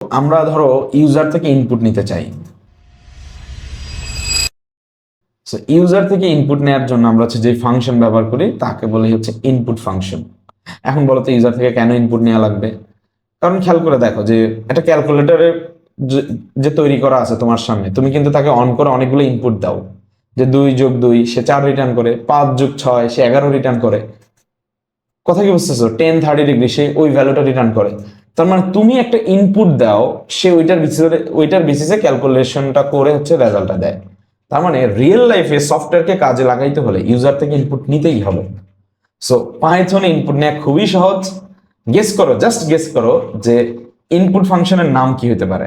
আমরা ধরো ইউজার থেকে ইনপুট নিতে চাই। ইউজার থেকে ইনপুট নেওয়ার জন্য আমরা হচ্ছে যে ফাংশন ব্যবহার করি, তাকে বলি হচ্ছে ইনপুট ফাংশন এখন বলো তো ইউজার থেকে কেন ইনপুট নেওয়া লাগবে? কারণ খেয়াল করে দেখো যে একটা ক্যালকুলেটরের যে তৈরি করা আছে তোমার সামনে, তুমি কিন্তু তাকে অন করে অনেকগুলো ইনপুট দাও। যে দুই যোগ দুই, সে চার রিটার্ন করে, পাঁচ যোগ ছয়, সে এগারো রিটার্ন করে। কথা কি বুঝতেছো? টেন থার্টি ডিগ্রি সে ওই ভ্যালুটা রিটার্ন করে। তার মানে তুমি একটা ইনপুট দাও, সে ওইটার বিসিসে ওইটার বিসিসে ক্যালকুলেশনটা করে হচ্ছে রেজাল্টটা দেয়। তার মানে রিয়েল লাইফে সফটওয়্যারকে কাজে লাগাইতে হলে ইউজার থেকে ইনপুট নিতেই হবে। সো পাইথনে ইনপুট নেওয়া খুবই সহজ। গেস করো জাস্ট গেস করো যে ইনপুট ফাংশনের নাম কি হতে পারে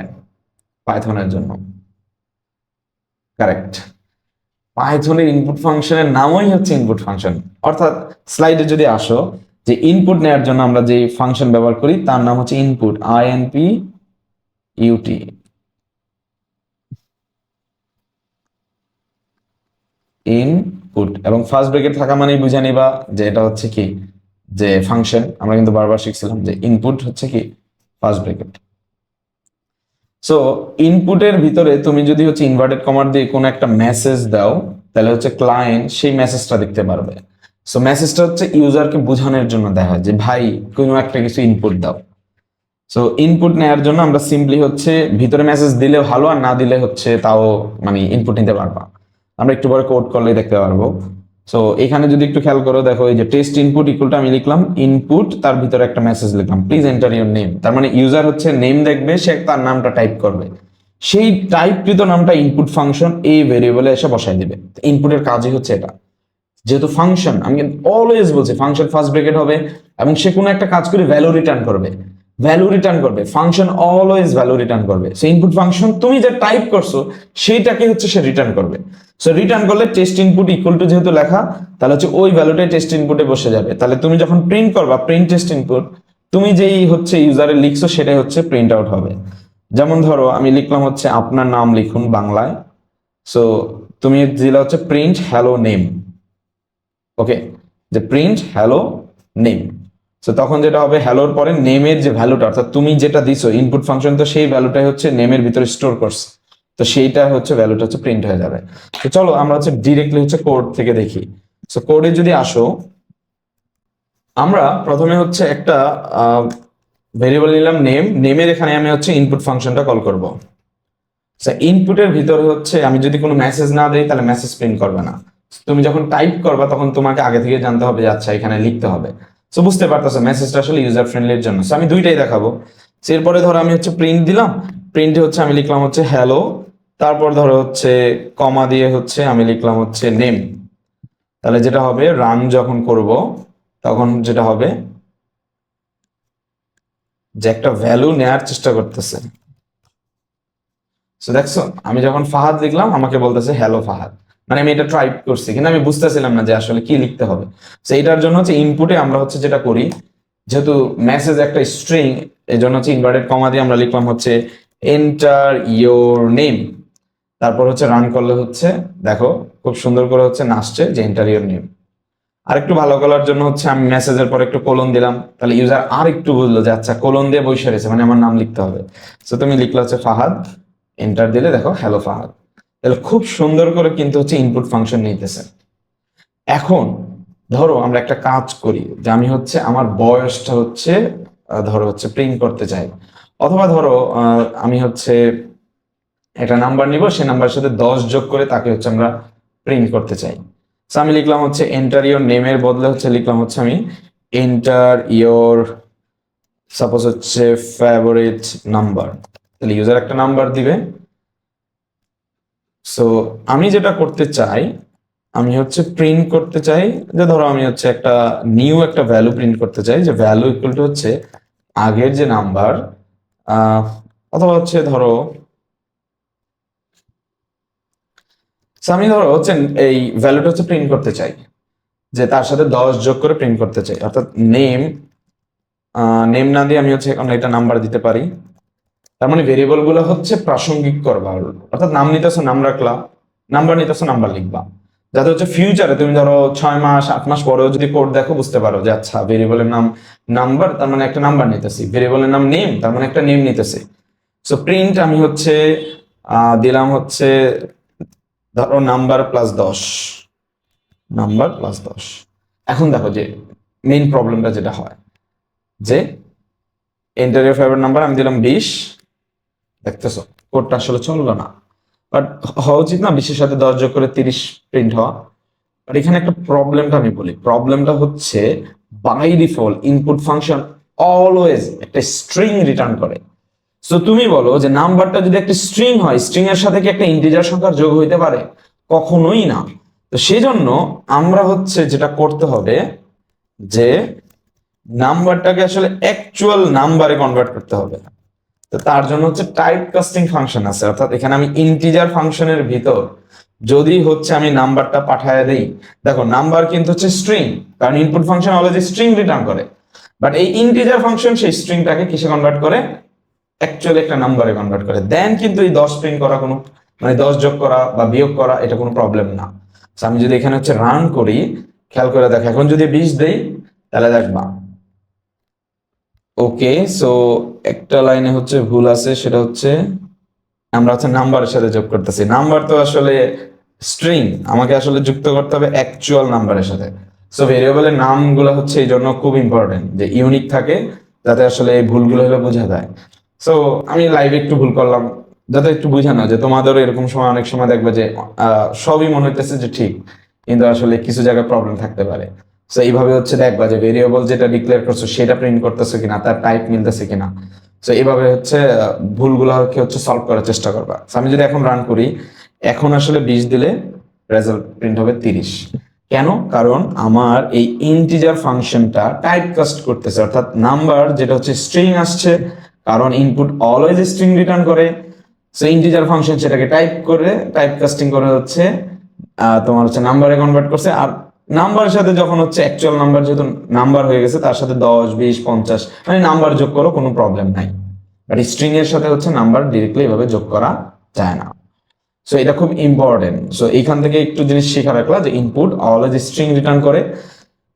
পাইথনের জন্য। কারেক্ট পাইথনের ইনপুট ফাংশনের নামই হচ্ছে ইনপুট ফাংশন অর্থাৎ স্লাইডে যদি আসো যে ইনপুট নেওয়ার জন্য আমরা যে ফাংশন ব্যবহার করি, তার নাম হচ্ছে ইনপুট আইএনপি ইউটি ইনপুট এবং ফার্স্ট ব্রেকেট থাকা মানেই বুঝে নিবা যে এটা হচ্ছে কি? যে ফাংশন আমরা কিন্তু বারবার শিখছিলাম যে ইনপুট হচ্ছে কি? ফার্স্ট ব্রেকেট সো ইনপুটের ভিতরে তুমি যদি হচ্ছে ইনভার্টেড কমার দিয়ে কোনো একটা মেসেজ দাও, তাহলে হচ্ছে ক্লায়েন্ট সেই মেসেজটা দেখতে পারবে। সো মেসেজটা হচ্ছে ইউজারকে বোঝানোর জন্য দেখা যে, ভাই, কোনো একটা কিছু ইনপুট দাও। সো ইনপুট নেওয়ার জন্য আমরা সিম্পলি হচ্ছে ভিতরে মেসেজ দিলে ভালো আর না দিলে হচ্ছে তাও মানে ইনপুট নিতে পারবা। আমরা একটু পরে কোড করলে দেখতে পারব। সো এখানে যদি একটু খেয়াল করো, দেখো এই যে টেস্ট ইনপুট ইকুয়ালটা আমি লিখলাম ইনপুট তার ভিতরে একটা মেসেজ লিখলাম। প্লিজ এন্টার ইউর নেম তার মানে ইউজার হচ্ছে নেম দেখবে, সে তার নামটা টাইপ করবে। সেই টাইপকৃত নামটা ইনপুট ফাংশন এই ভেরিয়েবলে এসে বসাই দিবে। ইনপুটের কাজই হচ্ছে এটা। যেহেতু ফাংশন আমি অলওয়েজ বলছি ফাংশন ফার্স্ট ব্রেকেট হবে এবং সে কোনো একটা কাজ করে ভ্যালু রিটার্ন করবে। ভ্যালু রিটার্ন করবে ফাংশন অলওয়েজ ভ্যালু রিটার্ন করবে। সে ইনপুট ফাংশন তুমি যে টাইপ করছ, সেইটাকে হচ্ছে সে রিটার্ন করবে। সো রিটার্ন করলে টেস্ট ইনপুট ইকুয়াল টু যেহেতু লেখা, তাহলে হচ্ছে ওই ভ্যালুটাই টেস্ট ইনপুটে বসে যাবে। তাহলে তুমি যখন প্রিন্ট করবা প্রিন্ট টেস্ট ইনপুট তুমি যেই হচ্ছে ইউজারে লিখছো, সেটাই হচ্ছে প্রিন্ট আউট হবে। যেমন ধরো, আমি লিখলাম হচ্ছে আপনার নাম লিখুন বাংলায়। সো তুমি দিলে হচ্ছে প্রিন্ট হ্যালো নেম ওকে যে প্রিন্ট হ্যালো নেম সো তখন যেটা হবে হ্যালোর পরে নেমের যে ভ্যালুটা অর্থাৎ তুমি যেটা দিছো ইনপুট ফাংশন তো সেই ভ্যালুটাই হচ্ছে নেমের ভিতরে স্টোর করছে। তো সেইটা হচ্ছে ভ্যালুটা হচ্ছে প্রিন্ট হয়ে যাবে। তো চলো আমরা হচ্ছে ডিরেক্টলি হচ্ছে কোড থেকে দেখি। সো কোডে যদি আসো, আমরা প্রথমে হচ্ছে একটা ভেরিয়েবল নিলাম নেম নেমের এখানে আমি হচ্ছে ইনপুট ফাংশনটা কল করব। ইনপুটের ভিতরে হচ্ছে আমি যদি কোনো মেসেজ না দিই, তাহলে মেসেজ প্রিন্ট করবে না। তুমি যখন টাইপ করবা, তখন তোমাকে আগে থেকে জানতে হবে আচ্ছা এখানে লিখতে হবে। সো বুঝতে পারতেছো মেসেজটা আসলে ইউজার ফ্রেন্ডলির জন্য। সো আমি দুইটাই দেখাবো। এরপরে ধরো আমি হচ্ছে প্রিন্ট দিলাম। প্রিন্টে হচ্ছে আমি লিখলাম হচ্ছে হ্যালো তারপর ধরো হচ্ছে কমা দিয়ে হচ্ছে আমি লিখলাম হচ্ছে নেম তাহলে যেটা হবে রান যখন করব, তখন যেটা হবে, যে একটা ভ্যালু নেয়ার চেষ্টা করতেছে। দেখছ, আমি যখন ফাহাদ লিখলাম, আমাকে বলতেছে হ্যালো ফাহাদ। মানে আমি এটা ট্রাই করছি, কিন্তু আমি বুঝতেছিলাম না যে আসলে কি লিখতে হবে। তো এইটার জন্য হচ্ছে ইনপুটে আমরা হচ্ছে যেটা করি, যেহেতু মেসেজ একটা স্ট্রিং এই জন্য হচ্ছে ইনভার্টেড কমা দিয়ে আমরা লিখলাম হচ্ছে এন্টার ইয়োর নেম তারপর হচ্ছে রান করলে হচ্ছে, দেখো, খুব সুন্দর করে হচ্ছে নাচছে যে এন্টার ইয়োর নেম আর একটু ভালো করার জন্য হচ্ছে আমি মেসেজের পর একটু কোলন দিলাম, তাহলে ইউজার আর একটু বুঝলো যে আচ্ছা কোলন দিয়ে বসে রয়েছে মানে আমার নাম লিখতে হবে। তো তুমি লিখলে হচ্ছে ফাহাদ এন্টার দিলে দেখো হ্যালো ফাহাদ। তাহলে খুব সুন্দর করে কিন্তু হচ্ছে ইনপুট ফাংশন নিতেছে। এখন ধরো আমরা একটা কাজ করি যে আমি হচ্ছে আমার বয়সটা হচ্ছে ধরো হচ্ছে প্রিন্ট করতে চাই। অথবা ধরো আমি হচ্ছে একটা নাম্বার নিব সে নাম্বারের সাথে দশ যোগ করে তাকে হচ্ছে আমরা প্রিন্ট করতে চাই। So, আমি লিখলাম হচ্ছে এন্টার ইয়োর নেমের বদলে হচ্ছে লিখলাম হচ্ছে আমি এন্টার ইয়োর সাপোজ হচ্ছে ফেভারিট নাম্বার তাহলে ইউজার একটা নাম্বার দিবে। সো আমি যেটা করতে চাই, আমি হচ্ছে প্রিন্ট করতে চাই, যে ধরো আমি হচ্ছে একটা নিউ একটা ভ্যালু প্রিন্ট করতে চাই, যে ভ্যালু ইকুয়াল টু হচ্ছে আগের যে নাম্বার অথবা হচ্ছে ধরো আমি ধরো হচ্ছে এই ভ্যালুটা হচ্ছে প্রিন্ট করতে চাই, যে তার সাথে দশ যোগ করে প্রিন্ট করতে চাই, অর্থাৎ নেম নেম না দিয়ে আমি হচ্ছে এখন এটা নাম্বার দিতে পারি তার মানে ভেরিয়েবলগুলো হচ্ছে প্রাসঙ্গিক করবা অর্থাৎ নাম নিতেছো, নাম রাখলা, নাম্বার নিতেছো, নাম্বার লিখবা। যাতে হচ্ছে ফিউচারে তুমি ধরো ছয় মাস, আট মাস পরেও যদি কোড দেখো, বুঝতে পারো যে আচ্ছা ভেরিয়েবলের নাম, নাম্বার, তার মানে একটা নাম্বার নিতেছি। ভেরিয়েবলের নাম নেম তার মানে একটা নেম নিতেছি। সো প্রিন্ট আমি হচ্ছে দিলাম হচ্ছে, ধরো নাম্বার প্লাস দশ। নাম্বার প্লাস দশ। এখন দেখো যে মেইন প্রবলেমটা যেটা হয়, যে এন্টার ইয়ার ফেভারিট নাম্বার আমি দিলাম বিশ। দেখতেছো? কোডটা আসলে চলল না। বাট হওয়া উচিত না, বিশের সাথে দশ যোগ করে তিরিশ প্রিন্ট হওয়া। বাট এখানে একটা প্রবলেমটা আমি বলি। প্রবলেমটা হচ্ছে by default input function always একটা স্ট্রিং রিটার্ন করে। সো তুমি বলো যে নাম্বারটা যদি একটা স্ট্রিং হয় স্ট্রিং এর সাথে কি একটা ইন্টিজার সংখ্যার যোগ হইতে পারে? কখনোই না। তো সেই জন্য আমরা হচ্ছে যেটা করতে হবে, যে নাম্বারটাকে আসলে অ্যাকচুয়াল নাম্বারে কনভার্ট করতে হবে। তো তার জন্য হচ্ছে টাইপ কাস্টিং ফাংশন আছে। অর্থাৎ এখানে আমি ইন্টিজার ফাংশনের ভিতর যদি হচ্ছে আমি নাম্বারটা পাঠায় দেই, দেখো নাম্বার কিন্তু হচ্ছে স্ট্রিং কারণ input function already string return করে। বাট এই ইন্টিজার ফাংশন সেই স্ট্রিংটাকে কিসে কনভার্ট করে? অ্যাকচুয়ালি একটা নাম্বারে কনভার্ট করে। দেন কিন্তু এই দশ প্রিন্ট করা কোনো মানে দশ যোগ করা বা বিয়োগ করা, এটা কোনো প্রবলেম না। আমি যদি এখানে হচ্ছে রান করি, খেয়াল করে দেখো, এখন যদি বিশ দেই, তাহলে দেখবা ওকে সো একটা লাইনে হচ্ছে ভুল আছে, সেটা হচ্ছে আমরা হচ্ছে নাম্বারের সাথে যোগ করতেছি। নাম্বার তো আসলে স্ট্রিং আমাকে আসলে যুক্ত করতে হবে অ্যাকচুয়াল নাম্বারের সাথে। সো ভেরিয়েবলের নামগুলো হচ্ছে এই জন্য খুব ইম্পর্টেন্ট যে ইউনিক থাকে, যাতে আসলে এই ভুলগুলো হলে বোঝা যায়। সো আমি লাইভে একটু ভুল করলাম, যাতে একটু বুঝানো যে তোমাদেরও এরকম সময়, অনেক সময় দেখবে যে সবই মনে হইতেছে যে ঠিক, কিন্তু আসলে কিছু জায়গায় প্রবলেম থাকতে পারে। সো এইভাবে হচ্ছে দেখবা যে ভেরিয়েবল যেটা ডিক্লেয়ার করছ, সেটা প্রিন্ট করতেছো কিনা, তার টাইপ মিলতেছে কিনা। সো এইভাবে হচ্ছে ভুলগুলোকে হচ্ছে সলভ করার চেষ্টা করবা। আমি যদি এখন রান করি, এখন আসলে বিশ দিলে রেজাল্ট প্রিন্ট হবে তিরিশ। কেন? কারণ আমার এই ইন্টিজার ফাংশনটা টাইপ কাস্ট করতেছে, অর্থাৎ নাম্বার যেটা হচ্ছে স্ট্রিং আসছে, কারণ ইনপুট অলওয়েজ স্ট্রিং রিটার্ন করে। সো ইন্টিজার ফাংশন সেটাকে টাইপ করে টাইপ কাস্টিং করে হচ্ছে তোমার হচ্ছে নাম্বারে কনভার্ট করছে, আর নাম্বারের সাথে যখন হচ্ছে অ্যাকচুয়াল নাম্বার যেহেতু নাম্বার হয়ে গেছে, তার সাথে দশ, বিশ, পঞ্চাশ মানে নাম্বার যোগ করো কোনো প্রবলেম নাই। বাট স্ট্রিং এর সাথে হচ্ছে নাম্বার ডিরেক্টলি এভাবে যোগ করা যায় না। সো এটা খুব ইম্পর্টেন্ট সো এইখান থেকে একটু জিনিস শেখা রাখলা যে ইনপুট অলওয়েজ স্ট্রিং রিটার্ন করে।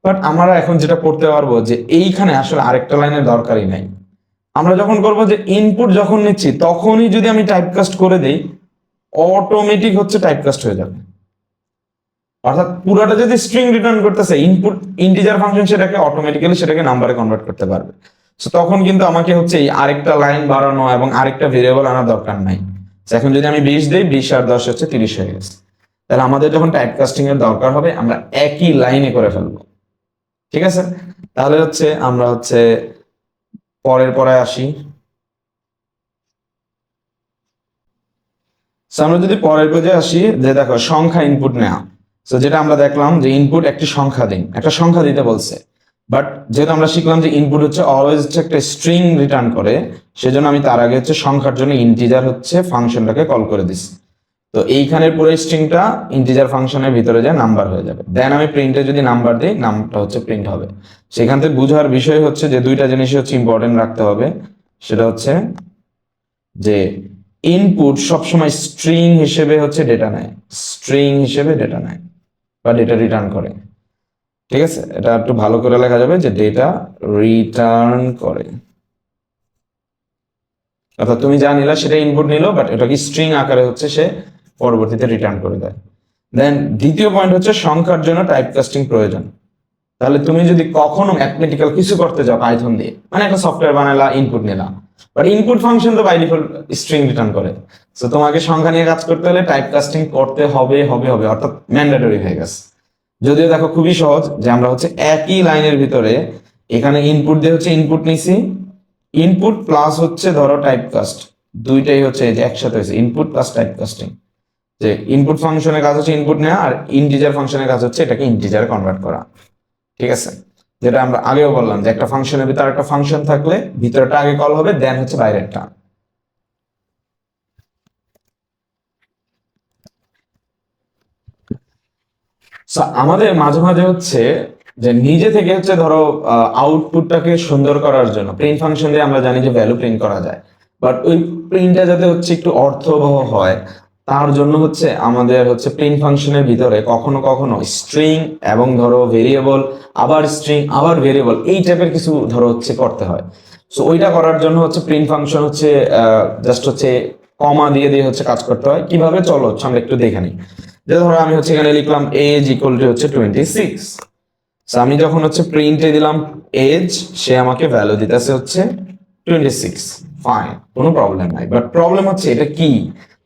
বাট আমরা এখন যেটা করতে পারব যে এইখানে আসলে আরেকটা লাইনের দরকারই নাই। আমরা যখন করব যে ইনপুট যখন নিচ্ছি, তখনই যদি আমি টাইপকাস্ট করে দেই অটোমেটিক হচ্ছে টাইপকাস্ট হয়ে যাবে। অর্থাৎ পুরোটা যদি স্ট্রিং রিটার্ন করতেছে ইনপুট ইন্টিজার ফাংশন সেটাকে অটোমেটিক্যালি সেটাকে নাম্বারে কনভার্ট করতে পারবে। সো তখন কিন্তু আমাকে হচ্ছে এই আরেকটা লাইন বাড়ানো এবং আরেকটা ভেরিয়েবল আনার দরকার নাই। এখন যদি আমি বিশ দিই, বিশ আর দশ হচ্ছে তিরিশ হয়ে গেছে। তাহলে আমাদের যখন টাইপ কাস্টিং এর দরকার হবে, আমরা একই লাইনে করে ফেলব। ঠিক আছে? তাহলে হচ্ছে আমরা হচ্ছে পরের পরে আসি। আমরা যদি পরের পেজে আসি, যে দেখো, সংখ্যা ইনপুট নেওয়া তো যেটা আমরা দেখলাম যে ইনপুট একটি সংখ্যা দিন। একটা সংখ্যা দিতে বলছে। বাট যেহেতু আমরা শিখলাম যে ইনপুট হচ্ছে অলওয়েজ হচ্ছে একটা স্ট্রিং রিটার্ন করে, সেজন্য আমি তার আগে হচ্ছে সংখ্যার জন্য ইন্টিজার হচ্ছে ফাংশনটাকে কল করে দিছি। তো এইখানের পুরো স্ট্রিংটা ইন্টিজার ফাংশনের ভিতরে যায় নাম্বার হয়ে যাবে। দেন আমি প্রিন্টে যদি নাম্বার দিই, নামটা হচ্ছে প্রিন্ট হবে। সেখান থেকে বোঝার বিষয় হচ্ছে যে দুইটা জিনিসই হচ্ছে ইম্পর্টেন্ট রাখতে হবে। সেটা হচ্ছে যে ইনপুট সবসময় স্ট্রিং হিসেবে হচ্ছে ডেটা নেয়। স্ট্রিং হিসেবে ডেটা নেয়। বা ডেটা রিটার্ন করে। ঠিক আছে? এটা একটু ভালো করে লেখা যাবে যে ডেটা রিটার্ন করে। অর্থাৎ তুমি যা নিলা সেটা ইনপুট নিল বাট এটা কি স্ট্রিং আকারে হচ্ছে সে পরবর্তীতে রিটার্ন করে দেয়। দেন দ্বিতীয় পয়েন্ট হচ্ছে সংখ্যার জন্য টাইপ কাস্টিং প্রয়োজন। তাহলে তুমি যদি কখনো ম্যাথমেটিক্যাল কিছু করতে যাও পাইথন দিয়ে মানে একটা সফটওয়্যার বানালা ইনপুট নিলাম বাট ইনপুট ফাংশন তো বাই ডিফল্ট স্ট্রিং রিটার্ন করে। তো তোমাকে সংখ্যা নিয়ে কাজ করতে হলে টাইপ কাস্টিং করতে হবে হবে হবে, অর্থাৎ ম্যান্ডেটরি হয়ে গেছে। যদিও দেখো খুবই সহজ যে আমরা হচ্ছে একই লাইনের ভিতরে এখানে ইনপুট দিয়ে হচ্ছে ইনপুট নিছি। ইনপুট প্লাস হচ্ছে ধরো টাইপ কাস্ট দুইটাই হচ্ছে যে একসাথে হয়েছে। ইনপুট প্লাস টাইপ কাস্টিং যে ইনপুট ফাংশনের কাজ হচ্ছে ইনপুট নেওয়া আর ইন্টিজার ফাংশনের কাজ হচ্ছে এটাকে ইন্টিজারে কনভার্ট করা। ঠিক আছে? যেটা আমরা আগেও বললাম যে একটা ফাংশনের ভিতরে একটা ফাংশন থাকলে ভিতরটা আগে কল হবে দেন হচ্ছে বাইরেরটা। আমাদের মাঝে মাঝে হচ্ছে যে নিজে থেকে হচ্ছে ধরো আউটপুটটাকে সুন্দর করার জন্য প্রিন্ট ফাংশন দিয়ে আমরা জানি যে ভ্যালু প্রিন্ট করা যায়। বাট ওই প্রিন্টটা যাতে হচ্ছে একটু অর্থবহ হয় তার জন্য হচ্ছে আমাদের হচ্ছে প্রিন্ট ফাংশনের ভিতরে কখনো কখনো স্ট্রিং এবং ধরো ভেরিয়েবল আবার স্ট্রিং আবার ভেরিয়েবল এই টাইপের কিছু ধরো হচ্ছে করতে হয়। সো ওইটা করার জন্য হচ্ছে প্রিন্ট ফাংশন হচ্ছে জাস্ট হচ্ছে কমা দিয়ে দিয়ে হচ্ছে কাজ করতে হয়। কীভাবে? চলো, হচ্ছে আমরা একটু দেখে নিই। যে ধরো আমি হচ্ছে এখানে লিখলাম এজ ইকুয়াল টু হচ্ছে টোয়েন্টি সিক্স আমি যখন হচ্ছে প্রিন্টে দিলাম এজ সে আমাকে ভ্যালু দিতেছে হচ্ছে টোয়েন্টি সিক্স ফাইন কোনো প্রবলেম নাই। বাট প্রবলেম হচ্ছে এটা কি?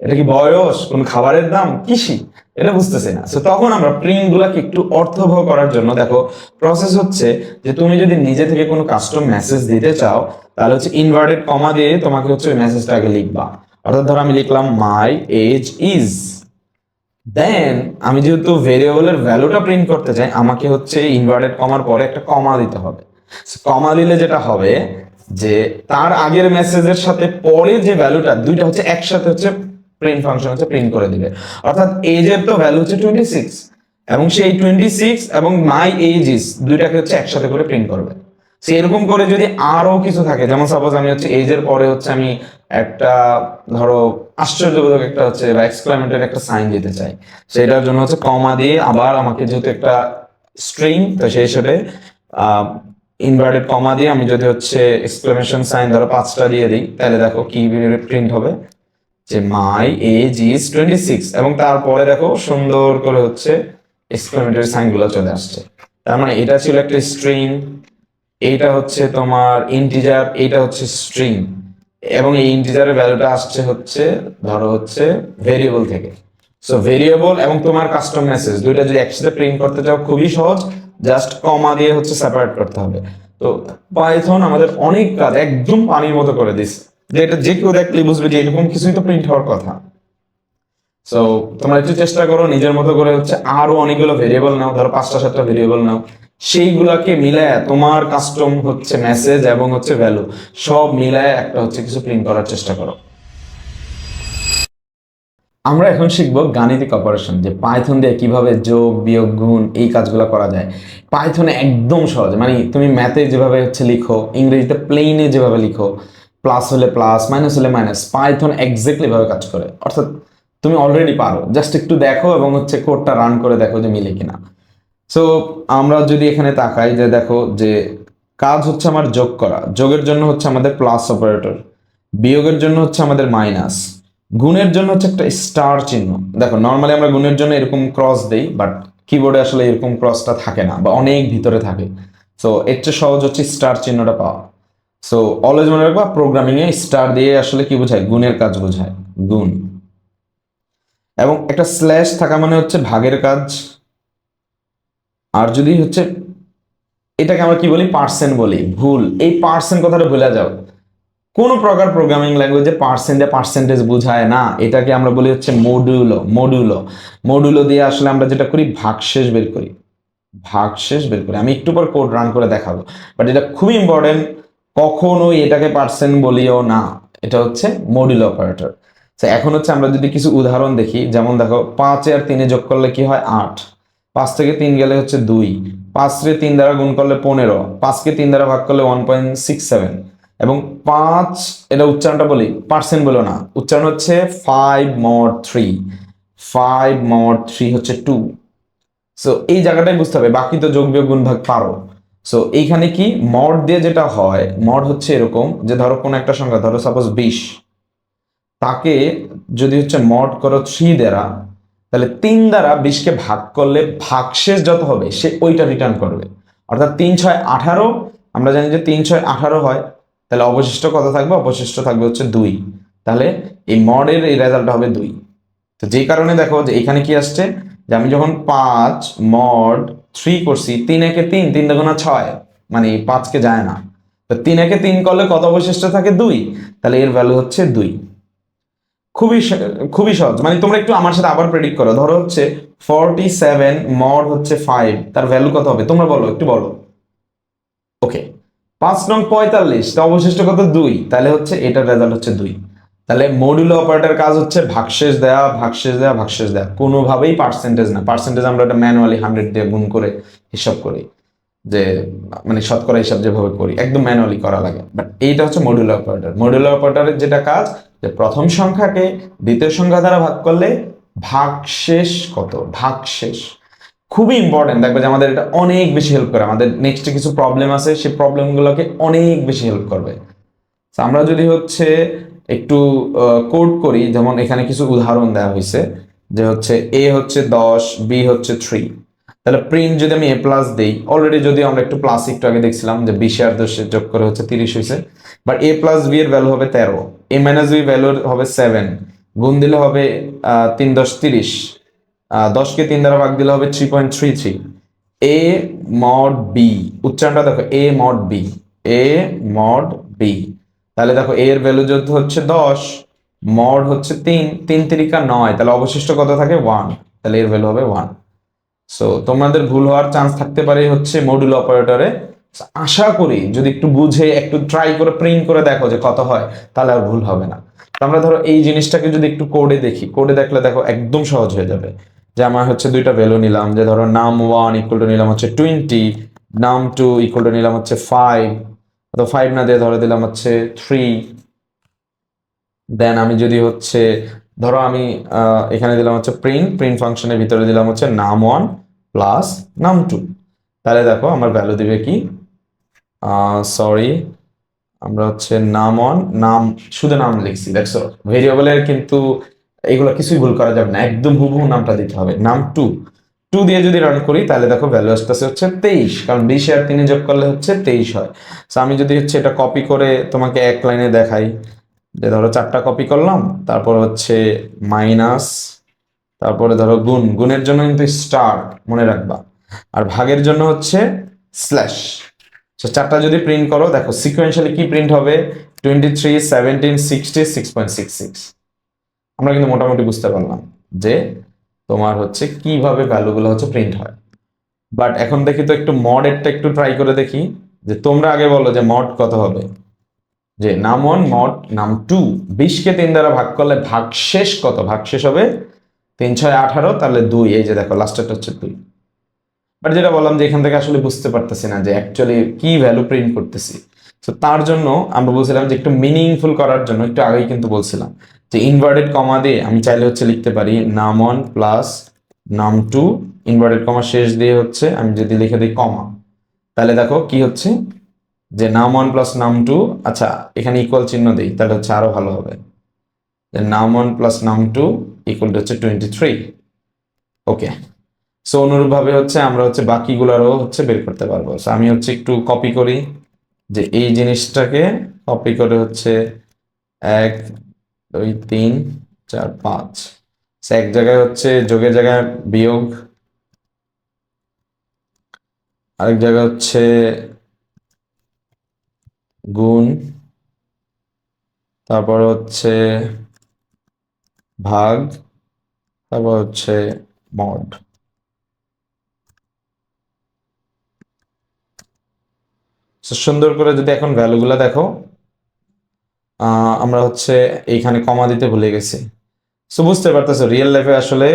এটা কি বয়স? কোন খাবারের দাম? কৃষি। এটা বুঝতেছে না। তো তখন আমরা প্রিন্ট গুলাকে একটু অর্থবহ করার জন্য, দেখো প্রসেস হচ্ছে যে তুমি যদি নিজে থেকে কোনো কাস্টম মেসেজ দিতে চাও, তাহলে হচ্ছে ইনভার্টেড কমা দিয়ে তোমাকে হচ্ছে ওই মেসেজটা আগে লিখবা। অর্থাৎ ধরো আমি লিখলাম মাই এজ ইজ দেন আমি যেহেতু ভেরিয়েবলের ভ্যালুটা প্রিন্ট করতে চাই, আমাকে হচ্ছে ইনভার্টেড কমার পরে একটা কমা দিতে হবে। কমা দিলে যেটা হবে, যে তার আগের মেসেজের সাথে পরে যে ভ্যালুটা দুইটা হচ্ছে একসাথে হচ্ছে প্রিন্ট ফাংশন হচ্ছে প্রিন্ট করে দিবে। অর্থাৎ এজের তো ভ্যালু হচ্ছে টোয়েন্টি সিক্স এবং সেই টোয়েন্টি সিক্স এবং মাই এজ ইস দুইটাকে হচ্ছে একসাথে করে প্রিন্ট করবে। সে এরকম করে যদি আরও কিছু থাকে, যেমন সাপোজ আমি হচ্ছে এজের পরে হচ্ছে আমি একটা, ধরো আশ্চর্যবোধক একটা হচ্ছে বা এক্সক্লামেটের একটা সাইন দিতে চাই। সেটার জন্য হচ্ছে কমা দিয়ে আবার আমাকে যেহেতু একটা স্ট্রিং তো সেই হিসেবে ইনভার্টেড কমা দিয়ে আমি যদি হচ্ছে এক্সক্লামেশন সাইন ধরো পাঁচটা দিয়ে দিই, তাহলে দেখো কি প্রিন্ট হবে। যে my age is twenty six এবং তারপরে দেখো সুন্দর করে হচ্ছে এক্সক্লামেটরি সাইনগুলো চলে আসছে। তার মানে এটা ছিল একটা স্ট্রিং এইটা হচ্ছে তোমার ইন্টিজার এইটা হচ্ছে স্ট্রিং এবং এই ইন্টিজারের ভ্যালুটা আসছে হচ্ছে, ধরো হচ্ছে ভেরিয়েবল থেকে। সো ভেরিয়েবল এবং তোমার কাস্টম মেসেজ দুইটা যদি একসাথে প্রিন্ট করতে চাও, খুবই সহজ জাস্ট কমা দিয়ে হচ্ছে সেপারেট করতে হবে। তো পাইথন আমাদের অনেক কাজ, একদম পানির মতো করে দিস এটা যে কেউ দেখলে বুঝবে যে এরকম কিছুই তো প্রিন্ট হওয়ার কথা। সো তোমরা একটু চেষ্টা করো, নিজের মতো করে হচ্ছে আরও অনেকগুলো ভেরিয়েবল নাও, ধরো পাঁচটা, সাতটা ভেরিয়েবল নাও। সেইগুলাকে মিলায় তোমার কাস্টম হচ্ছে মেসেজ এবং হচ্ছে ভ্যালু সব মিলায় একটা হচ্ছে কিছু প্রিন্ট করার চেষ্টা করো। আমরা এখন শিখব গাণিতিক অপারেশন যে পাইথন দিয়ে কীভাবে যোগ, বিয়োগ, গুণ এই কাজগুলো করা যায়। পাইথনে একদম সহজ মানে তুমি ম্যাথে যেভাবে হচ্ছে লিখো, ইংরেজিতে প্লেনে যেভাবে লিখো প্লাস হলে প্লাস মাইনাস হলে মাইনাস পাইথন এক্স্যাক্টলি ভাবে কাজ করে। অর্থাৎ তুমি অলরেডি পারো। জাস্ট একটু দেখো এবং হচ্ছে কোডটা রান করে দেখো যে মিলে কিনা। সো আমরা যদি এখানে তাকাই যে দেখো যে কাজ হচ্ছে আমার যোগ করা। যোগের জন্য হচ্ছে আমাদের প্লাস অপারেটর বিয়োগের জন্য হচ্ছে আমাদের মাইনাস গুণের জন্য হচ্ছে একটা স্টার চিহ্ন। দেখো নর্মালি আমরা গুণের জন্য এরকম ক্রস দেই বাট কিবোর্ডে আসলে এরকম ক্রসটা থাকে না, বা অনেক ভিতরে থাকে। সো এর চেয়ে সহজ হচ্ছে স্টার চিহ্নটা পাওয়া। সো অলওয়েজ মনে রাখবা প্রোগ্রামিং এ স্টার দিয়ে আসলে কি বোঝায়? গুণের কাজ বোঝায়। গুণ। এবং একটা স্ল্যাশ থাকা মানে হচ্ছে ভাগের কাজ। আর যদি হচ্ছে, এটাকে আমরা কি বলি? পার্সেন্ট বলি। ভুল। এই পার্সেন্ট কথাটা ভুলে যাও। কোনো প্রকার প্রোগ্রামিং ল্যাঙ্গুয়েজে পার্সেন্ট পার্সেন্টেজ বোঝায় না। এটাকে আমরা বলি হচ্ছে মডিউলো মডিউলো মডিউলো দিয়ে আসলে আমরা যেটা করি, ভাগশেষ বের করি। ভাগশেষ বের করি। আমি একটু পর কোড রান করে দেখাবো। বাট এটা খুবই ইম্পর্টেন্ট কখনোই এটাকে পার্সেন্ট বলিও না। এটা হচ্ছে মডিউল অপারেটর তো এখন হচ্ছে আমরা যদি কিছু উদাহরণ দেখি, যেমন দেখো, পাঁচে আর তিনে যোগ করলে কি হয়? আট। পাঁচ থেকে তিন গেলে হচ্ছে দুই। পাঁচ থেকে তিন দ্বারা গুণ করলে পনেরো। পাঁচকে তিন দ্বারা ভাগ করলে ওয়ান পয়েন্ট সিক্স সেভেন এবং পাঁচ, এটা উচ্চারণটা বলি, পার্সেন্ট বলো না। উচ্চারণ হচ্ছে five mod three five mod three হচ্ছে টু সো এই জায়গাটাই বুঝতে হবে, বাকি তো যোগ বিয়োগ গুণ ভাগ পারো। সো এইখানে কি মড দিয়ে যেটা হয় মড হচ্ছে এরকম যে ধরো কোনো একটা সংখ্যা, ধরো সাপোজ বিশ, তাকে যদি হচ্ছে মড করো থ্রি দ্বারা, তাহলে তিন দ্বারা বিশকে ভাগ করলে ভাগশেষ যত হবে, সে ওইটা রিটার্ন করবে। অর্থাৎ তিন ছয় আঠারো, আমরা জানি যে তিন ছয় আঠারো হয়, তাহলে অবশিষ্ট কত থাকবে? অবশিষ্ট থাকবে হচ্ছে দুই। তাহলে এই মডের এই রেজাল্টটা হবে দুই। তো যেই কারণে দেখো যে এখানে কি আসছে, যে আমি যখন পাঁচ, মড থ্রি করছি, তিন একে তিন তিন দুগুণা ছয় মানে পাঁচকে যায় না। তো তিন একে তিন করলে কত অবশিষ্ট থাকে? দুই। তাহলে এর ভ্যালু হচ্ছে দুই। খুবই খুবই সহজ। মানে তোমরা একটু আমার সাথে আবার প্রেডিক্ট করো। ধরো হচ্ছে ফর্টি সেভেন মড হচ্ছে ফাইভ তার ভ্যালু কত হবে? তোমরা বলো, একটু বলো। ওকে পাঁচ নং পঁয়তাল্লিশ, তা অবশিষ্ট কত? দুই। তাহলে হচ্ছে এটার রেজাল্ট হচ্ছে দুই। তাহলে মডিউল অপারেটর কাজ হচ্ছে ভাগশেষ দেয়া ভাগশেষ দেয়া ভাগশেষ দেয়া। কোনোভাবেই পার্সেন্টেজ না। পার্সেন্টেজ আমরা এটা ম্যানুয়ালি হান্ড্রেড দিয়ে গুণ করে হিসাব করি। যে মানে শতকরা হিসাব যেভাবে করি, একদম ম্যানুয়ালি করা লাগে। বাট এইটা হচ্ছে মডিউল অপারেটর মডিউল অপারেটরের যেটা কাজ, যে প্রথম সংখ্যাকে দ্বিতীয় সংখ্যা দ্বারা ভাগ করলে ভাগশেষ কত? ভাগশেষ। খুবই ইম্পর্টেন্ট দেখবে যে আমাদের এটা অনেক বেশি হেল্প করে। আমাদের নেক্সট কিছু প্রবলেম আছে, সেই প্রবলেমগুলোকে অনেক বেশি হেল্প করবে। আমরা যদি হচ্ছে একটু কোড করি, যেমন এখানে কিছু উদাহরণ দেওয়া হয়েছে যে হচ্ছে এ হচ্ছে দশ বি হচ্ছে থ্রি তাহলে প্রিন্ট যদি আমি এ প্লাস দিই অলরেডি যদি আমরা একটু প্লাস একটু আগে দেখছিলাম যে বিশে আর দশে যোগ করে হচ্ছে তিরিশ হয়েছে বাট এ প্লাস বি এর ভ্যালু হবে তেরো। এ মাইনাস বি ভ্যালু হবে সেভেন গুণ দিলে হবে তিন দশ তিরিশ। দশকে তিন দ্বারা ভাগ দিলে হবে three point three three A mod B উচ্চারণটা দেখো A mod B A mod B তাহলে দেখো এর ভ্যালু যদি হচ্ছে দশ মড হচ্ছে তিন তিন তিরিকা নয়, তাহলে অবশিষ্ট কত থাকে? ওয়ান তাহলে এর ভ্যালু হবে ওয়ান সো তোমাদের ভুল হওয়ার চান্স থাকতে পারে হচ্ছে মডুল অপারেটরে আশা করি যদি একটু বুঝে, একটু ট্রাই করে প্রিন্ট করে দেখো যে কত হয়, তাহলে আর ভুল হবে না। আমরা ধরো এই জিনিসটাকে যদি একটু কোডে দেখি কোডে দেখলে দেখো একদম সহজ হয়ে যাবে। যে আমার হচ্ছে দুইটা ভ্যালু নিলাম, যে ধরো নাম ওয়ান ইকুয়াল টু নিলাম হচ্ছে টোয়েন্টি নাম টু ইকুয়াল টু নিলাম হচ্ছে ফাইভ তো ফাইভ না দিয়ে ধরে দিলাম হচ্ছে থ্রি দেন আমি যদি হচ্ছে, ধরো আমি এখানে দিলাম হচ্ছে প্রিন্ট প্রিন্ট ফাংশনের ভিতরে দিলাম হচ্ছে num one plus num two তাহলে দেখো আমার ভ্যালু দিবে কি? সরি আমরা হচ্ছে নাম ওয়ান নাম শুধু নাম লিখছি দেখছ ভেরিয়েবলের কিন্তু এগুলো কিছুই ভুল করা যাবে না, একদম হুবহু নামটা দিতে হবে নাম টু টু দিয়ে যদি রান করি, তাহলে দেখো ভ্যালু আসতেছে হচ্ছে তেইশ। কারণ বিশ আর তিনে যোগ করলে হচ্ছে তেইশ হয়। সো আমি যদি হচ্ছে এটা কপি করে তোমাকে এক লাইনে দেখাই, যে ধরো চারটা কপি করলাম, তারপর হচ্ছে মাইনাস তারপরে ধরো গুণ। গুণের জন্য কিন্তু স্টার মনে রাখবা। আর ভাগের জন্য হচ্ছে স্ল্যাশ সো চারটা যদি প্রিন্ট করো, দেখো সিকোয়েন্সিয়ালি কি প্রিন্ট হবে? Twenty three seventeen sixty six point six six আমরা কিন্তু মোটামুটি বুঝতে পারলাম যে তোমার হচ্ছে কীভাবে ভ্যালুগুলো হচ্ছে প্রিন্ট হয়। বাট এখন দেখি তো একটু মডেরটা একটু ট্রাই করে দেখি, যে তোমরা আগে বলো যে মড কত হবে। যে নাম ওয়ান মড নাম টু বিশকে তিন দ্বারা ভাগ করলে ভাগ শেষ কত? ভাগ শেষ হবে তিন, ছয়, আঠারো, তাহলে দুই, এই যে দেখো লাস্টেরটা হচ্ছে দুই। বাট যেটা বললাম যে এখান থেকে আসলে বুঝতে পারতেছি না যে অ্যাকচুয়ালি কি ভ্যালু প্রিন্ট করতেছি। তো তার জন্য আমরা বলছিলাম যে একটু মিনিংফুল করার জন্য, একটু আগেই কিন্তু বলছিলাম। যে ইনভার্টেড কমা দিয়ে আমি চাইলে হচ্ছে লিখতে পারি num one plus num two inverted comma শেষ দিয়ে হচ্ছে আমি যদি লিখে দিই কমা তাহলে দেখো কি হচ্ছে? যে নাম ওয়ান প্লাস নাম টু আচ্ছা এখানে ইকুয়াল চিহ্ন দিই, তাহলে হচ্ছে আরও ভালো হবে। যে num one plus num two equal to হচ্ছে টোয়েন্টি থ্রি ওকে সো অনুরূপভাবে হচ্ছে আমরা হচ্ছে বাকিগুলোরও হচ্ছে বের করতে পারব। সো আমি হচ্ছে একটু কপি করি। যে এই জিনিসটাকে কপি করে হচ্ছে এক দুই, তিন, চার, পাঁচ। এক জায়গায় হচ্ছে যোগের জায়গায় বিয়োগ। আরেক জায়গায় হচ্ছে গুণ। তারপর হচ্ছে ভাগ। তারপর হচ্ছে মড। সুন্দর করে যদি এখন ভ্যালুগুলো দেখো আমরা হচ্ছে এইখানে কমা দিতে ভুলে গেছি। সো বুঝতে পারতেছো রিয়েল লাইফে আসলে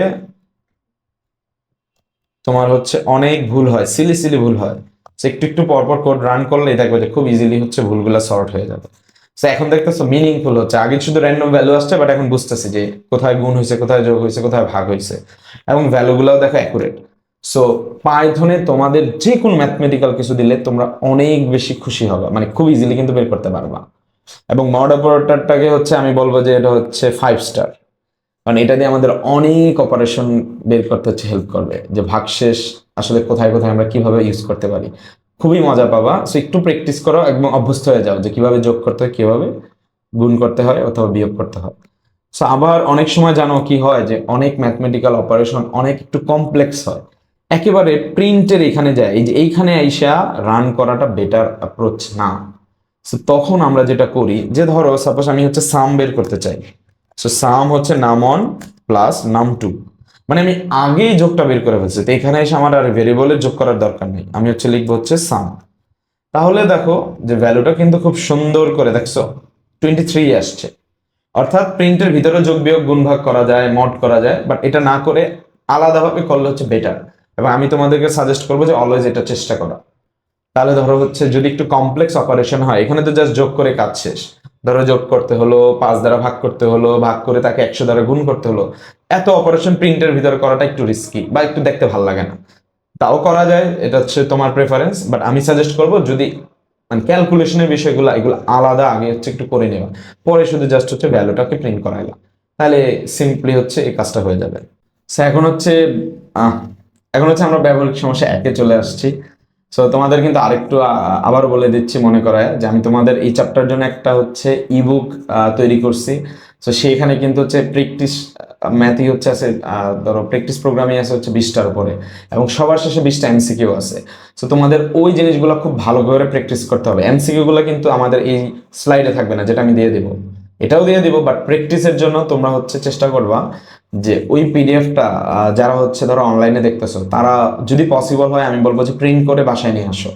তোমার হচ্ছে অনেক ভুল হয় সিলি সিলি ভুল হয়। একটু একটু পরপর কোড রান করলেই দেখবে যে খুব ইজিলি হচ্ছে ভুলগুলো সর্ট হয়ে যাবে। সো এখন দেখতেছো মিনিংফুল হচ্ছে। আগে শুধু র্যান্ডম ভ্যালু আসছে বাট এখন বুঝতেছি যে কোথায় গুণ হয়েছে, কোথায় যোগ হয়েছে, কোথায় ভাগ হয়েছে। এবং ভ্যালুগুলোও দেখো অ্যাকুরেট সো পাইথনে তোমাদের যে কোনো ম্যাথমেটিক্যাল কিছু দিলে তোমরা অনেক বেশি খুশি হবে। মানে খুব ইজিলি কিন্তু বের করতে পারবা। এবং মড অপারেটরটাকে হচ্ছে আমি বলব যে এটা হচ্ছে ফাইভ স্টার কারণ এটা দিয়ে আমাদের অনেক অপারেশন বের করতে হচ্ছে হেল্প করবে। যে ভাগশেষ আসলে কোথায় কোথায় আমরা কীভাবে ইউজ করতে পারি। খুবই মজা পাবা। সো একটু প্র্যাকটিস করো, একদম অভ্যস্ত হয়ে যাও যে কীভাবে যোগ করতে হয়, কীভাবে গুণ করতে হয় অথবা বিয়োগ করতে হয়। সো আবার অনেক সময় জানো কি হয় যে অনেক ম্যাথমেটিক্যাল অপারেশন অনেক একটু কমপ্লেক্স হয়। একেবারে প্রিন্টের এখানে যায়। এই যে এইখানে আইসা রান করাটা বেটার অ্যাপ্রোচ না। সো তখন আমরা যেটা করি, যে ধরো সাপোজ আমি হচ্ছে সাম বের করতে চাই। সো সাম হচ্ছে num one plus num two মানে আমি আগেই যোগটা বের করে ফেলছি, তো এখানে এসে আমার আর ভেরিয়েবলের যোগ করার দরকার নেই। আমি হচ্ছে লিখব হচ্ছে সাম। তাহলে দেখো, যে ভ্যালুটা কিন্তু খুব সুন্দর করে, দেখছ টোয়েন্টি থ্রি আসছে। অর্থাৎ প্রিন্টের ভিতরে যোগ বিয়োগ গুণ ভাগ করা যায় মড করা যায় বাট এটা না করে আলাদাভাবে করলে হচ্ছে বেটার এবং আমি তোমাদেরকে সাজেস্ট করব যে অলওয়েজ এটা চেষ্টা করা। তাহলে ধরো হচ্ছে যদি একটু কমপ্লেক্স অপারেশন হয়, এখানে তো জাস্ট যোগ করে কাজ শেষ। ধরো যোগ করতে হলো, পাঁচ দ্বারা ভাগ করতে হলো, ভাগ করে তাকে একশো দ্বারা গুণ করতে হলো। এত অপারেশন প্রিন্টের ভিতরে করাটা একটু রিস্কি বা একটু দেখতে ভালো লাগে না। তাও করা যায়, এটা হচ্ছে তোমার প্রেফারেন্স বাট আমি সাজেস্ট করব যদি মানে ক্যালকুলেশনের বিষয়গুলো, এগুলো আলাদা আগে হচ্ছে একটু করে নেওয়া পরে শুধু জাস্ট হচ্ছে ভ্যালুটাকে প্রিন্ট করাইলা তাহলে সিম্পলি হচ্ছে এই কাজটা হয়ে যাবে। এখন হচ্ছে এখন হচ্ছে আমরা ব্যবহারিক সমস্যা একে চলে আসছি। সো তোমাদের কিন্তু আরেকটু আবার বলে দিচ্ছি মনে করায় যে আমি তোমাদের এই চ্যাপ্টার জন্য একটা হচ্ছে ইবুক তৈরি করছি। সো সেইখানে কিন্তু হচ্ছে প্র্যাকটিস ম্যাথই হচ্ছে আছে ধরো প্র্যাকটিস প্রোগ্রামই আছে হচ্ছে বিশটার উপরে। এবং সবার শেষে বিশটা এমসিকিউ আছে। সো তোমাদের ওই জিনিসগুলো খুব ভালো করে প্র্যাকটিস করতে হবে। এমসিকিউ গুলো কিন্তু আমাদের এই স্লাইডে থাকবে না, যেটা আমি দিয়ে দিব। এটাও দিয়ে দিব বাট প্র্যাকটিসের জন্য তোমরা হচ্ছে চেষ্টা করবা যে ওই পিডিএফটা যারা হচ্ছে ধরো অনলাইনে দেখতেছো, তারা যদি পসিবল হয় আমি বলব যে প্রিন্ট করে বাসায় নিয়ে আসো।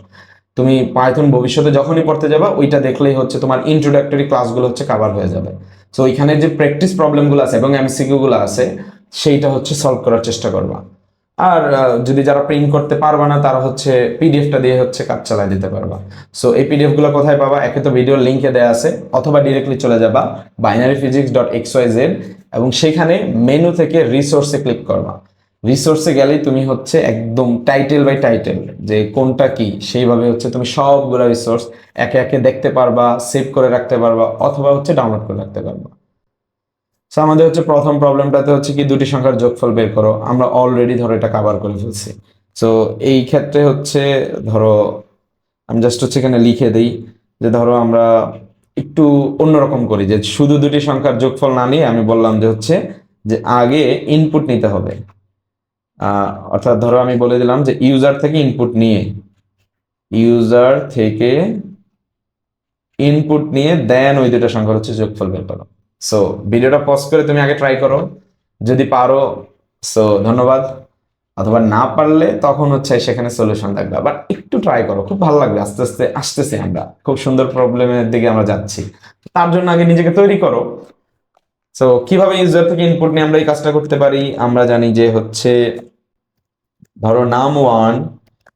তুমি পাইথন ভবিষ্যতে যখনই পড়তে যাবা, ওইটা দেখলেই হচ্ছে তোমার ইন্ট্রোডাক্টরি ক্লাসগুলো হচ্ছে কাভার হয়ে যাবে। সো ওইখানে যে প্র্যাকটিস প্রবলেমগুলো আছে এবং এমসিকিউ গুলো আছে, সেইটা হচ্ছে সলভ করার চেষ্টা করবা। আর যদি যারা প্রিন্ট করতে পারবা না, তারা হচ্ছে পিডিএফটা দিয়ে হচ্ছে কাজ চালাই দিতে পারবা। সো এই পিডিএফগুলো কোথায় পাবা? একে তো ভিডিওর লিঙ্কে দেওয়া আছে, অথবা ডিরেক্টলি চলে যাবা binary physics dot x y এবং সেখানে মেনু থেকে রিসোর্সে ক্লিক করবা। রিসোর্সে গেলেই তুমি হচ্ছে একদম টাইটেল বাই টাইটেল যে কোনটা কি, সেইভাবে হচ্ছে তুমি সবগুলো রিসোর্স একে একে দেখতে পারবা সেভ করে রাখতে পারবা, অথবা হচ্ছে ডাউনলোড করে রাখতে পারবা। সো আমাদের হচ্ছে প্রথম প্রবলেমটাতে হচ্ছে কি দুটি সংখ্যার যোগফল বের করো। আমরা অলরেডি ধরো এটা কাভার করে ফেলছি। সো এই ক্ষেত্রে হচ্ছে ধরো, আমি জাস্ট হচ্ছে এখানে লিখে দিই যে ধরো আমরা একটু অন্যরকম করি যে শুধু দুটি সংখ্যার যোগফল না নিয়ে আমি বললাম যে হচ্ছে যে আগে ইনপুট নিতে হবে। অর্থাৎ ধরো আমি বলে দিলাম যে ইউজার থেকে ইনপুট নিয়ে ইউজার থেকে ইনপুট নিয়ে দেন ওই দুটো সংখ্যার হচ্ছে যোগফল বের করো। সো ভিডিওটা পজ করে তুমি আগে ট্রাই করো। যদি পারো সো ধন্যবাদ। অথবা না পারলে তখন হচ্ছে সেখানে সলিউশন থাকবে। বাট একটু ট্রাই করো, খুব ভালো লাগবে। আস্তে আস্তে, আসতেছি আমরা। খুব সুন্দর প্রবলেমের দিকে আমরা যাচ্ছি। তার জন্য আগে নিজেকে তৈরি করো। সো কীভাবে ইউজার থেকে ইনপুট নিয়ে আমরা এই কাজটা করতে পারি? আমরা জানি যে হচ্ছে, ধরো নাম ওয়ান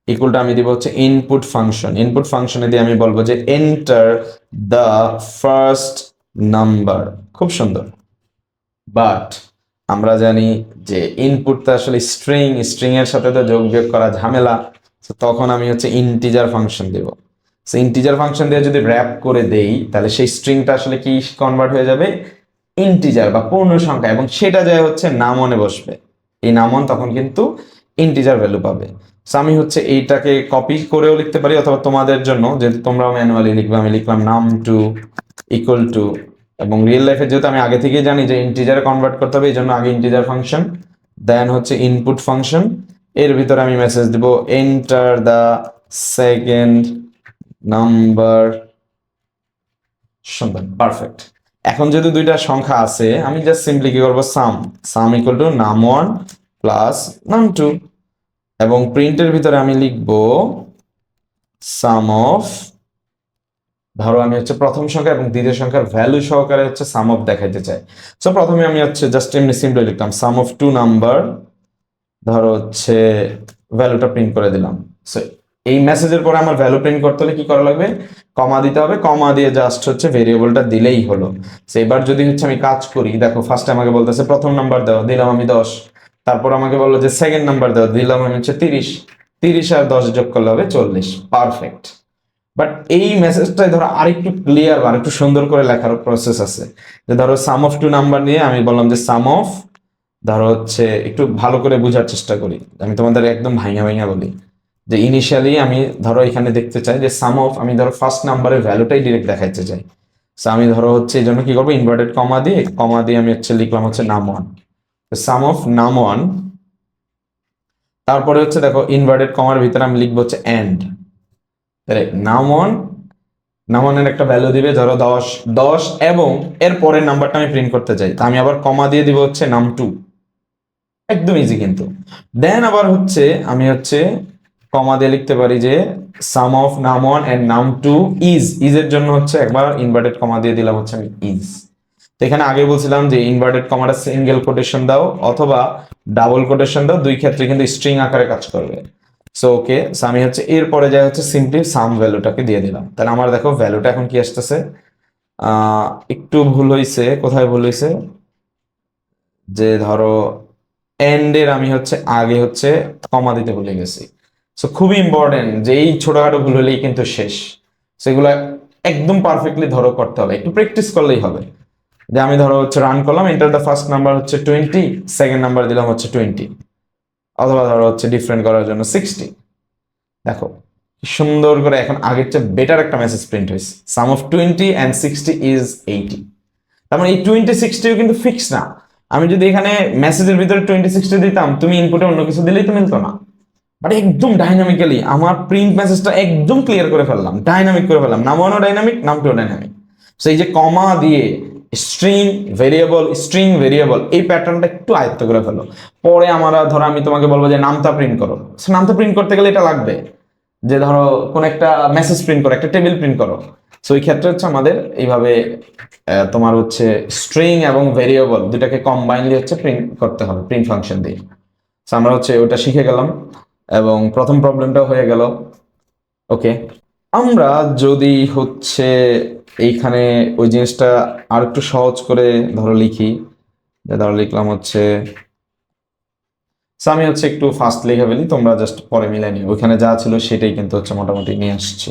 ইকুয়ালটা আমি দিব হচ্ছে ইনপুট ফাংশন ইনপুট ফাংশনে দিয়ে আমি বলব যে এন্টার দ্য ফার্স্ট নাম্বার। খুব সুন্দর। বাট আমরা জানি যে ইনপুটটা আসলে স্ট্রিং স্ট্রিং এর সাথে তো যোগ বিয়োগ করা ঝামেলা তখন আমি হচ্ছে ইন্টিজার ফাংশন দেব। সো ইন্টিজার ফাংশন দিয়ে যদি র্যাপ করে দেই, তাহলে সেই স্ট্রিংটা আসলে কি কনভার্ট হয়ে যাবে? ইন্টিজার বা পূর্ণ সংখ্যা, এবং সেটা যায় হচ্ছে নামনে বসবে। এই নামন তখন কিন্তু ইন্টিজার ভ্যালু পাবে। সো আমি হচ্ছে এইটাকে কপি করেও লিখতে পারি, অথবা তোমাদের জন্য, যেহেতু তোমরাও ম্যানুয়ালি লিখবে, আমি লিখলাম নাম টু ইকুয়াল টু এবং রিয়েল লাইফে যেহেতু আমি আগে থেকেই জানি যে ইন্টিজারে কনভার্ট করতে হবে, এই জন্য আগে ইন্টিজার ফাংশন দেন হচ্ছে ইনপুট ফাংশন এর ভিতরে আমি মেসেজ দিব এন্টার দ্য সেকেন্ড নাম্বার সুন্দর পারফেক্ট এখন যেহেতু দুইটা সংখ্যা আছে, আমি জাস্ট সিম্পলি কি করব sum sum equal to num one plus num two এবং প্রিন্টের ভিতরে আমি লিখব সাম অফ ধরো আমি হচ্ছে প্রথম সংখ্যা এবং দ্বিতীয় সংখ্যার ভ্যালু সহকারে হচ্ছে সাম অফ দেখাইতে চাই। সো প্রথমে আমি হচ্ছে জাস্ট এমনি সিম্পলি লিখলাম সাম অফ টু নাম্বার ধরো হচ্ছে ভ্যালুটা প্রিন্ট করে দিলাম। সো এই মেসেজের পরে আমার ভ্যালু প্রিন্ট করতে হলে কি করা লাগবে? কমা দিতে হবে কমা দিয়ে জাস্ট হচ্ছে ভেরিয়েবলটা দিলেই হলো। সো এবার যদি হচ্ছে আমি কাজ করি, দেখো ফার্স্ট আমাকে বলতেছে প্রথম নাম্বার দাও, দিলাম আমি দশ। তারপর আমাকে বলল যে সেকেন্ড নাম্বার দাও, দিলাম আমি হচ্ছে তিরিশ। তিরিশ আর দশ যোগ করলে হবে চল্লিশ। পারফেক্ট বাট এই মেসেজটাই ধরো আরেকটু ক্লিয়ার বা আরেকটু সুন্দর করে লেখার প্রসেস আছে। যে ধরো সাম অফ টু নাম্বার নিয়ে আমি বললাম যে সাম অফ ধরো হচ্ছে একটু ভালো করে বোঝার চেষ্টা করি। আমি তোমাদের একদম ভাইঙা ভাইঙা বলি। যে ইনিশিয়ালি আমি ধরো এখানে দেখতে চাই যে সাম অফ আমি ধরো ফার্স্ট নাম্বারের ভ্যালুটাই ডিরেক্ট দেখাইতে চাই। সো আমি ধরো হচ্ছে এই জন্য কি করব? ইনভার্টেড কমা দিয়ে কমা দিয়ে আমি হচ্ছে লিখলাম হচ্ছে num one sum of num one তারপরে হচ্ছে দেখো ইনভার্টেড কমার ভিতরে আমি লিখব হচ্ছে এন্ড তাহলে নাম ওয়ান নাম ওয়ানের একটা ভ্যালু দিবে ধরো দশ দশ এবং এর পরের নাম্বারটা আমি প্রিন্ট করতে চাই। তা আমি আবার কমা দিয়ে দিব হচ্ছে নাম টু একদম ইজি কিন্তু। দেন আবার হচ্ছে আমি হচ্ছে কমা দিয়ে লিখতে পারি যে sum of num one and num two is is এর জন্য হচ্ছে একবার ইনভার্টেড কমা দিয়ে দিলাম হচ্ছে আমি ইজ এখানে আগে বলছিলাম যে ইনভার্টেড কমাটা সিঙ্গেল কোটেশন দাও অথবা ডাবল কোটেশন দাও, দুই ক্ষেত্রে কিন্তু স্ট্রিং আকারে কাজ করবে। সো ওকে আমি হচ্ছে এরপরে যাই হচ্ছে সিম্পলি সাম ভ্যালুটাকে দিয়ে দিলাম। তাহলে আমার দেখো ভ্যালুটা এখন কি আসতেছে? একটু ভুল হয়েছে কোথায় ভুল হয়েছে যে ধরো এন্ডের আমি হচ্ছে আগে হচ্ছে কমা দিতে ভুলে গেছি। সো খুবই ইম্পর্টেন্ট যে এই ছোটখাটো ভুল হলেই কিন্তু শেষ। সেগুলো একদম পারফেক্টলি ধরো করতে হবে। একটু প্র্যাকটিস করলেই হবে। যে আমি ধরো হচ্ছে রান করলাম এন্টার দ্য ফার্স্ট নাম্বার হচ্ছে টোয়েন্টি সেকেন্ড নাম্বার দিলাম হচ্ছে টোয়েন্টি অথবা ধরো হচ্ছে ডিফারেন্ট করার জন্য সিক্সটি দেখো সুন্দর করে এখন আগের চেয়ে বেটার একটা মেসেজ প্রিন্ট হয়েছে। Sum of twenty and sixty is eighty তার মানে এই টোয়েন্টি সিক্সটিও কিন্তু ফিক্স না। আমি যদি এখানে মেসেজের ভিতরে টোয়েন্টি সিক্সটি দিতাম, তুমি ইনপুটে অন্য কিছু দিলেই তো মিলতো না। বাট একদম ডাইনামিক্যালি আমার প্রিন্ট মেসেজটা একদম ক্লিয়ার করে ফেললাম। ডাইনামিক করে ফেললাম। নাম ওয়ানও ডাইনামিক নাম টু ডাইনামিক সেই যে কমা দিয়ে স্ট্রিং ভেরিয়েবল স্ট্রিং ভেরিয়েবল এই প্যাটার্নটা একটু আয়ত্ত করে ফেলো। পরে আমরা ধরো আমি তোমাকে বলব যে নামটা প্রিন্ট করো। নামটা প্রিন্ট করতে গেলে এটা লাগবে। যে ধরো কোন একটা মেসেজ প্রিন্ট করো একটা টেবিল প্রিন্ট করো। সো এই ক্ষেত্রে হচ্ছে আমাদের এইভাবে তোমার হচ্ছে স্ট্রিং এবং ভেরিয়েবল দুটাকে কম্বাইনলি হচ্ছে প্রিন্ট করতে হবে প্রিন্ট ফাংশন দিয়ে। So, আমরা হচ্ছে ওটা শিখে গেলাম এবং প্রথম প্রবলেমটাও হয়ে গেল। ওকে আমরা যদি হচ্ছে এইখানে ওই জিনিসটা আর একটু সহজ করে ধরো লিখি। ধরো লিখলাম হচ্ছে আমি হচ্ছে একটু ফাস্ট লিখে ফেলি, তোমরা জাস্ট পরে মিলাই নি ওইখানে যা ছিল সেটাই কিন্তু হচ্ছে মোটামুটি নিয়ে আসছি।